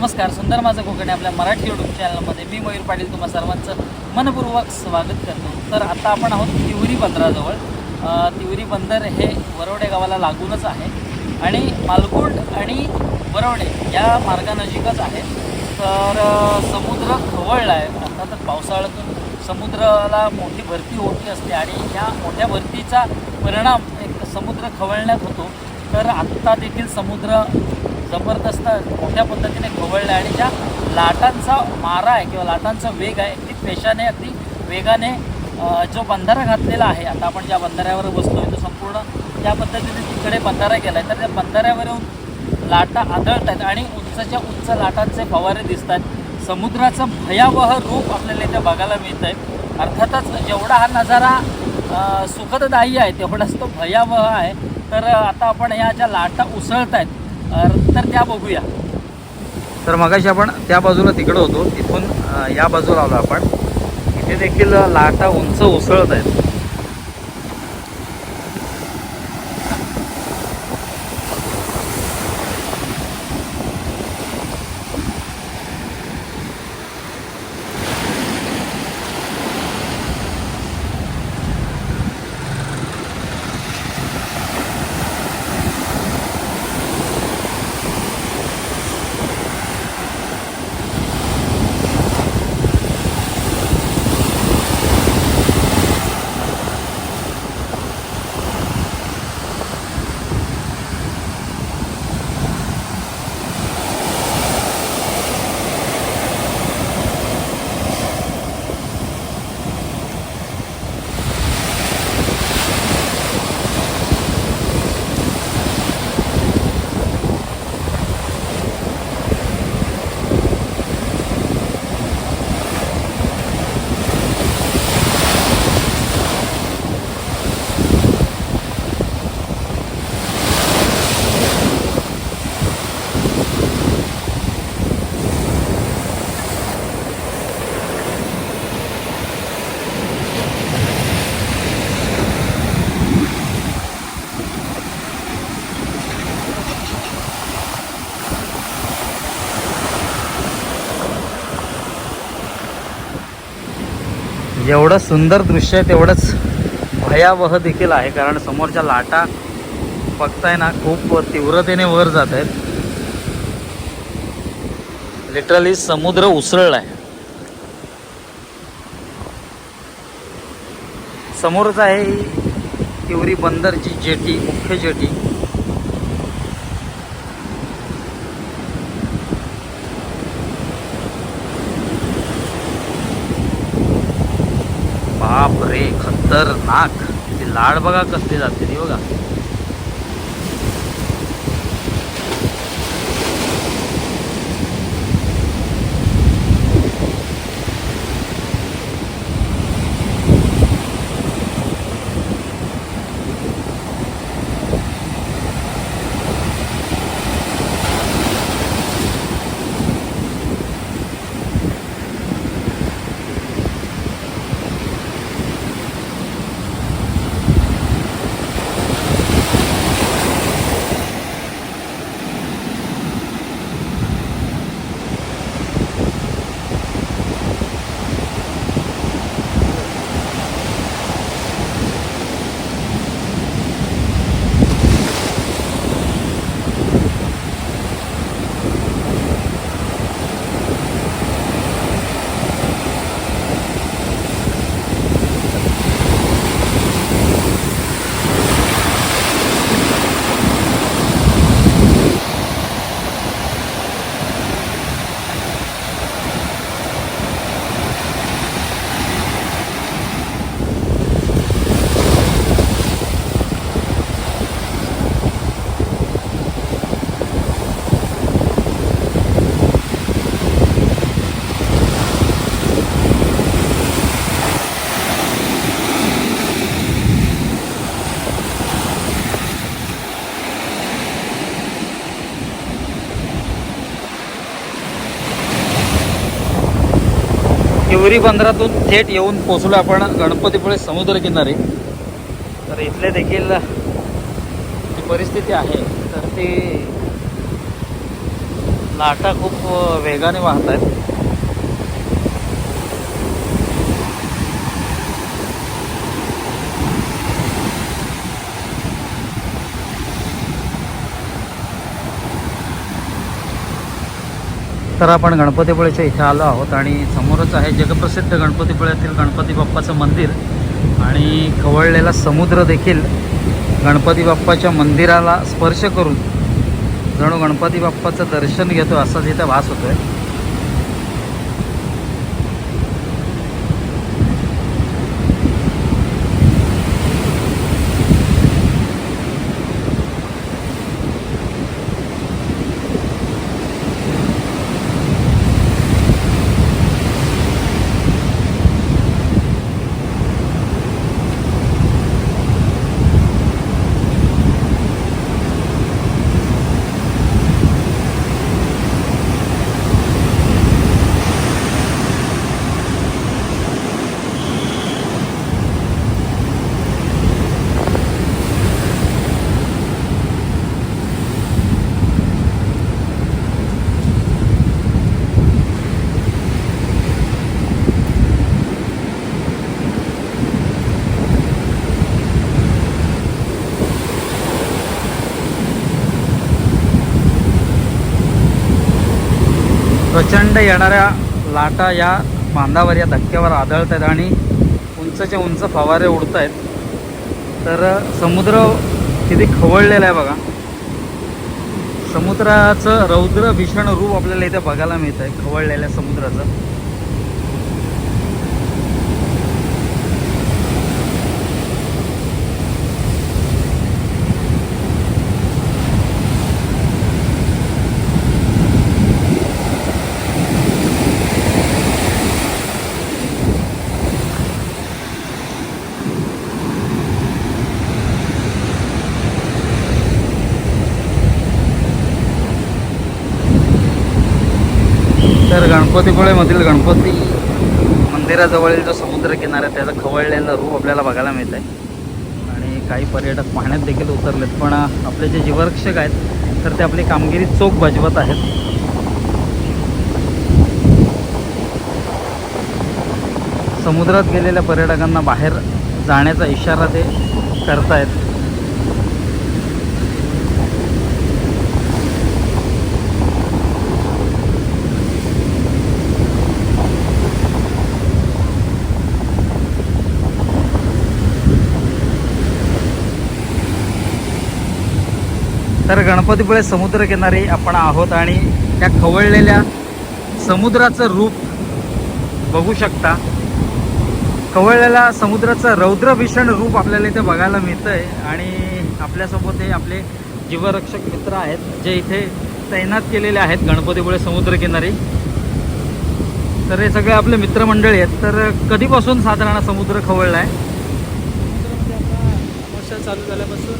नमस्कार सुंदर माझं कोकणी आपल्या मराठी यूट्यूब चॅनलमध्ये मी मयूर पाटील तुम्हा सर्वांचं मनपूर्वक स्वागत करतो. तर आता आपण आहोत तिवरी बंदराजवळ. तिवरी बंदर हे वरवडे गावाला लागूनच आहे. आणि मालगुंड आणि वरवडे या मार्गानजीकच आहे. तर समुद्र खवळला आहे अर्थातच पावसाळ्यातून समुद्राला मोठी भरती होती असते आणि या मोठ्या भरतीचा परिणाम एक समुद्र खवळण्यात होतो. तर आत्ता देखील समुद्र जबरदस्त मोठ्या पद्धतीने खवळला आहे. आणि ज्या लाटांचा मारा आहे किंवा लाटांचा वेग आहे अगदी पेशाने अगदी वेगाने जो बंधारा घातलेला आहे आता आपण ज्या बंधाऱ्यावर बसतोय तो संपूर्ण त्या पद्धतीने तिकडे बंधारा गेला आहे तर त्या बंधाऱ्यावर येऊन लाटा आदळत आहेत आणि उंचच्या उंच लाटांचे फवारे दिसत आहेत समुद्राचं भयावह रूप आपल्याला इथे बघायला मिळतं आहे अर्थातच जेवढा हा नजारा सुखददायी आहे तेवढाच तो भयावह आहे. तर आता आपण या ज्या लाटा उसळत आहेत तर त्या बघूया. तर मगाशी आपण त्या बाजूला तिकडं होतो तिथून या बाजूला आलो आपण. इथे देखील लाटा उंच उसळत आहेत. जेवढं सुंदर दृश्य आहे तेवढंच भयावह देखील आहे कारण समोरच्या लाटा बघताय ना खूप तीव्रतेने वर जात आहेत. लिटरली समुद्र उसळला आहे समोरच आहे ही तिवरी बंदरची जेटी मुख्य जेटी. खतरनाक. ती लाड बघा कसली जाते ती बघा. तिवरी बंदरातून थेट येऊन पोचलो आपण गणपतीपुळे समुद्रकिनारी तर इथले देखील जी परिस्थिती आहे तर ती लाटा खूप वेगाने वाहत आहेत तर आपण गणपतीपुळेच्या इथे आलो आहोत आणि समोरच आहे जगप्रसिद्ध गणपतीपुळ्यातील गणपती बाप्पाचं मंदिर आणि खवळलेला समुद्र देखील गणपती बाप्पाच्या मंदिराला स्पर्श करून जणू गणपती बाप्पाचं दर्शन घेतो असाच इथं भास आहे प्रचंड येणाऱ्या लाटा या बांधावर या धक्क्यावर आदळत आहेत आणि उंचच्या उंच फवारे उडत आहेत तर समुद्र किती खवळलेला आहे बघा. समुद्राचं रौद्र भीषण रूप आपल्याला इथे बघायला मिळत आहे खवळलेल्या समुद्राचं तर गणपतीपुळेमधील गणपती मंदिराजवळील जो समुद्र किनारा आहे त्याचा खवळलेलं रूप आपल्याला बघायला मिळत आहे. आणि काही पर्यटक पाण्यात देखील उतरलेत पण आपले जे जीवरक्षक आहेत तर ते आपली कामगिरी चोख बजवत आहेत. समुद्रात गेलेल्या पर्यटकांना बाहेर जाण्याचा इशारा ते करतायत तर गणपतीपुळे समुद्रकिनारी आपण आहोत आणि त्या खवळलेल्या समुद्राचं रूप बघू शकता. खवळलेल्या समुद्राचं रौद्रभीषण रूप आपल्याला इथे बघायला मिळतं आहे आणि आपल्यासोबत हे आपले जीवरक्षक मित्र आहेत जे इथे तैनात केलेले आहेत गणपतीपुळे समुद्रकिनारी तर हे सगळे आपले मित्रमंडळी आहेत. तर कधीपासून साधारण समुद्र खवळला आहे म्हणजे आता चालू झाल्यापासून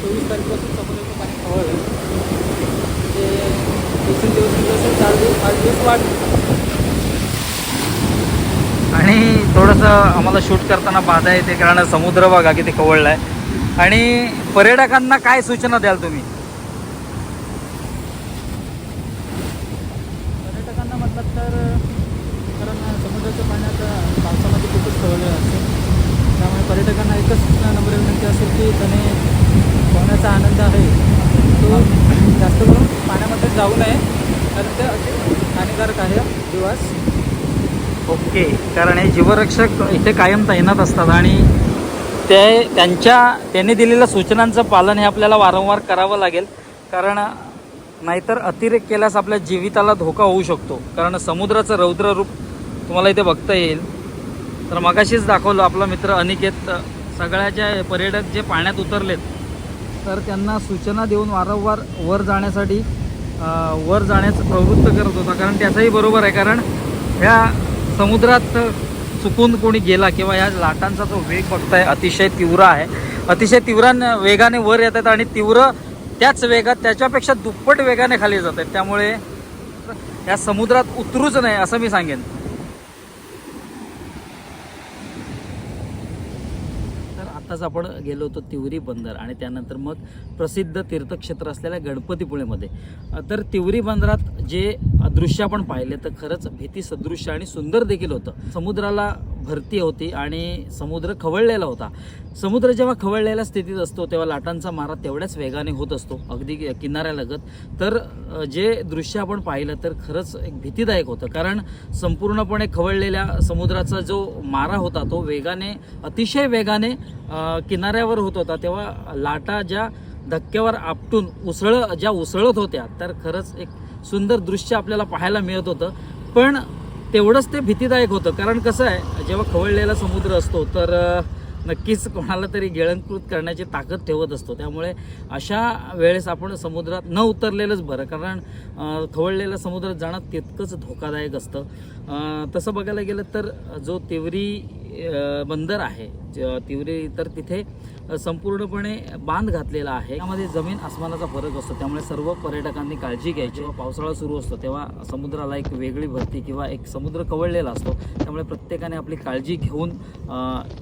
चोवीस तारखेपासून समुद्राचं पाणी खवळलं दिवसेंदिवस चार दिवस पाच दिवस वाढ आणि थोडंसं आम्हाला शूट करताना बाधा येते कारण समुद्र बघा किती खवळला आहे आणि पर्यटकांना काय सूचना द्याल तुम्ही? पर्यटकांना म्हटलं तर कारण समुद्राचं पाण्यात पावसामध्ये खूपच खवळलेलं असते. त्यामुळे पर्यटकांना एकच नंबर विनंती असेल की त्याने पोहण्याचा आनंद आहे. तो जास्त करून पाण्यामध्ये जाऊ नये. कारण ते अति हानिकारक आहे दिवस ओके कारण हे जीवरक्षक इथे कायम तैनात असतात आणि ते त्यांच्या त्यांनी दिलेल्या सूचनांचं पालन हे आपल्याला वारंवार करावं लागेल. कारण नाहीतर अतिरेक केल्यास आपल्या जीविताला धोका होऊ शकतो. कारण समुद्राचं रौद्र रूप तुम्हाला इथे बघता येईल. तर मगाशीच दाखवलं आपला मित्र अनिकेत सगळ्या पर्यटक जे पाण्यात उतरलेत तर त्यांना सूचना देऊन वारंवार वर जाण्यासाठी वर जाण्याचं प्रवृत्त करत होता. कारण त्याचंही बरोबर आहे. कारण ह्या समुद्रात चुकून कोणी गेला किंवा या लाटांचा जो वेग बघताय अतिशय तीव्र आहे. अतिशय तीव्र वेगाने वर येत आहेत आणि तीव्र त्याच वेगात त्याच्यापेक्षा दुप्पट वेगाने खाली जात आहेत त्यामुळे या समुद्रात उतरूच नाही असं मी सांगेन. तर आपण गेलो होतो तिवरी बंदर आणि त्यानंतर मग प्रसिद्ध तीर्थक्षेत्र असलेल्या गणपतीपुळेमध्ये. तर तिवरी बंदरात जे दृश्य आपण पाहिले तर खरंच भीती सदृश्य आणि सुंदर देखील होतं. समुद्राला भरती होती आणि समुद्र खवळलेला होता. समुद्र जेव्हा खवळलेल्या स्थितीत असतो तेव्हा लाटांचा मारा तेवढ्याच वेगाने होत असतो अगदी किनाऱ्यालगत. तर जे दृश्य आपण पाहिलं तर खरंच एक भीतीदायक होतं. कारण संपूर्णपणे खवळलेल्या समुद्राचा जो मारा होता तो वेगाने अतिशय वेगाने किनाऱ्यावर होत होता तेव्हा लाटा ज्या धक्क्यावर आपटून उसळ ज्या उसळत होत्या तर खरंच एक सुंदर दृश्य आपल्याला पाहायला मिळत होतं. पण तेवढंच ते भीतीदायक होतं. कारण कसं आहे जेव्हा खवळलेला समुद्र असतो तर नक्कीच कोणाला तरी गिळंकृत करण्याची ताकद ठेवत असतो. त्यामुळे अशा वेळेस आपण समुद्रात न उतरलेलंच बरं. कारण अ, खवळलेलं समुद्रात जाणं तितकंच धोकादायक असतं. तसं बघायला गेलं तर जो तिवरी बंदर आहे. ज- तिवरी तर तिथे संपूर्णपणे बांध घातलेला आहे. त्यामध्ये जमीन आसमानाचा फरक असतो. त्यामुळे सर्व पर्यटकांनी काळजी घ्यायची. जेव्हा पावसाळा सुरू असतो तेव्हा समुद्राला एक वेगळी भरती किंवा एक समुद्र कवळलेला असतो. त्यामुळे प्रत्येकाने आपली काळजी घेऊन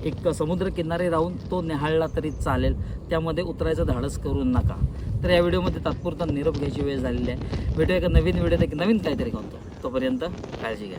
एक समुद्र किनारी राहून तो निहाळला तरी चालेल. त्यामध्ये उतरायचं धाडस करू नका. तर या व्हिडिओमध्ये तात्पुरता निरोप घ्यायची वेळ झालेली आहे. भेटू एका नवीन व्हिडिओत. एक नवीन काहीतरी करतो तोपर्यंत काळजी घ्या.